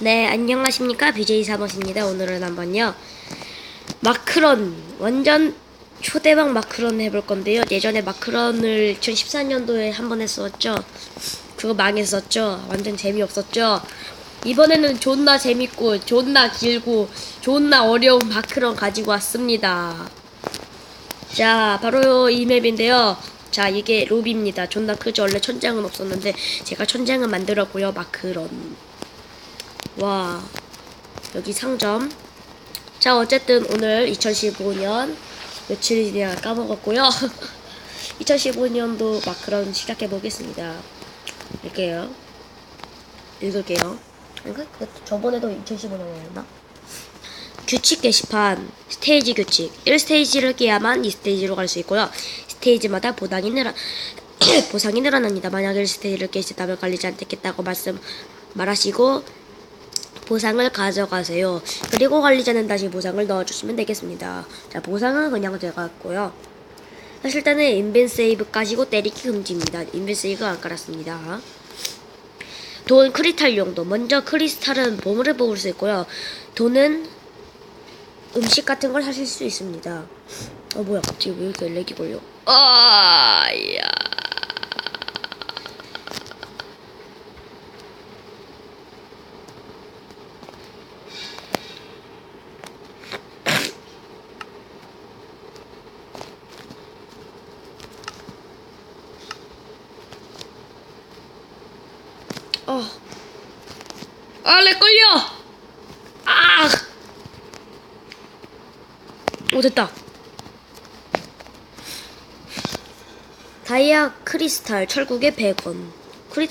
네, 안녕하십니까. BJ 사머스입니다. 오늘은 한번요. 마크런, 완전 초대박 마크런 해볼 건데요. 예전에 마크런을 2014년도에 한 번 했었죠. 그거 망했었죠. 완전 재미없었죠. 이번에는 존나 재밌고, 존나 길고, 존나 어려운 마크런 가지고 왔습니다. 자, 바로 이 맵인데요. 자, 이게 로비입니다. 존나 크죠. 원래 천장은 없었는데, 제가 천장은 만들었고요. 마크런. 와 여기 상점. 자 어쨌든 오늘 2015년 며칠이냐 까먹었고요. 2015년도 마크런 시작해 보겠습니다. 읽게요. 읽을게요. 이거? 그 저번에도 2015년이었나? 규칙 게시판 스테이지 규칙. 1스테이지를 깨야만 2스테이지로 갈 수 있고요. 스테이지마다 보상이 늘어 보상이 늘어납니다. 만약 1스테이지를 깨시다면 걸리지 않겠다고 말씀 말하시고 보상을 가져가세요. 그리고 관리자는 다시 보상을 넣어주시면 되겠습니다. 자, 보상은 그냥 제가 했고요. 사실 때는 인벤 세이브 까지고 때리기 금지입니다. 인벤 세이브 안 깔았습니다. 돈 크리탈 용도. 먼저 크리스탈은 보물을 뽑을 수 있고요. 돈은 음식 같은 걸 사실 수 있습니다. 어 뭐야 갑자기 왜 이렇게 렉이 걸려? 아야. 어. 아, 렉 걸려! 아! 오, 됐다. 다이아 크리스탈 철국에 100원. 크리스탈